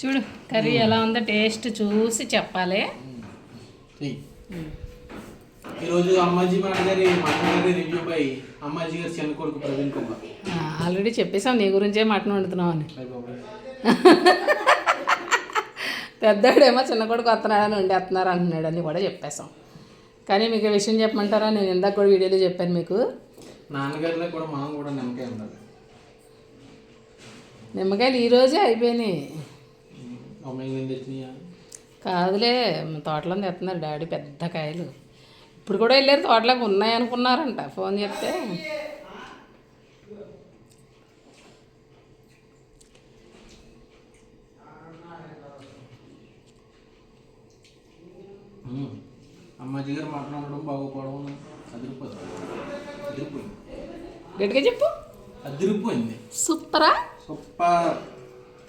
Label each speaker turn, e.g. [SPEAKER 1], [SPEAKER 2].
[SPEAKER 1] చూడు కర్రీ ఎలా ఉందో టేస్ట్ చూసి చెప్పాలి.
[SPEAKER 2] ఈరోజు అమ్మాజీ గారి మటన్ రివ్యూ పై అమ్మాజీ గారి చిన్న కొడుకు ప్రవీణ్ కుమార్.
[SPEAKER 1] ఆల్రెడీ చెప్పేసాం నీ గురించే మటన్ వండుతున్నావు అని. పెద్దోడేమో చిన్న కొడుకు వస్తున్నాడని వండేస్తున్నారు అంటున్నాడని కూడా చెప్పేసాం కానీ మీకు విషయం చెప్పమంటారా? నేను ఇందాక కూడా వీడియోలో చెప్పాను మీకు.
[SPEAKER 2] నాన్నగారిలో కూడా మనం కూడా నిమ్మకాయ ఉండాలి.
[SPEAKER 1] నిమ్మకాయలు ఈ రోజే అయిపోయినాయి. కాదులే తోటలో తెస్తున్నారు డాడీ పెద్ద కాయలు. ఇప్పుడు కూడా వెళ్ళారు తోటలోకి ఉన్నాయి అనుకున్నారంట ఫోన్ చెప్తే
[SPEAKER 2] ఉమ్. అమ్మాజీ గారు మాట్లాడడం బాగోపోవడం అదిరిపోతుంది అదిరిపోయింది.
[SPEAKER 1] గట్టిగా చెప్పు.
[SPEAKER 2] అదిరిపోయింది.
[SPEAKER 1] సూపరా?
[SPEAKER 2] సూపర్.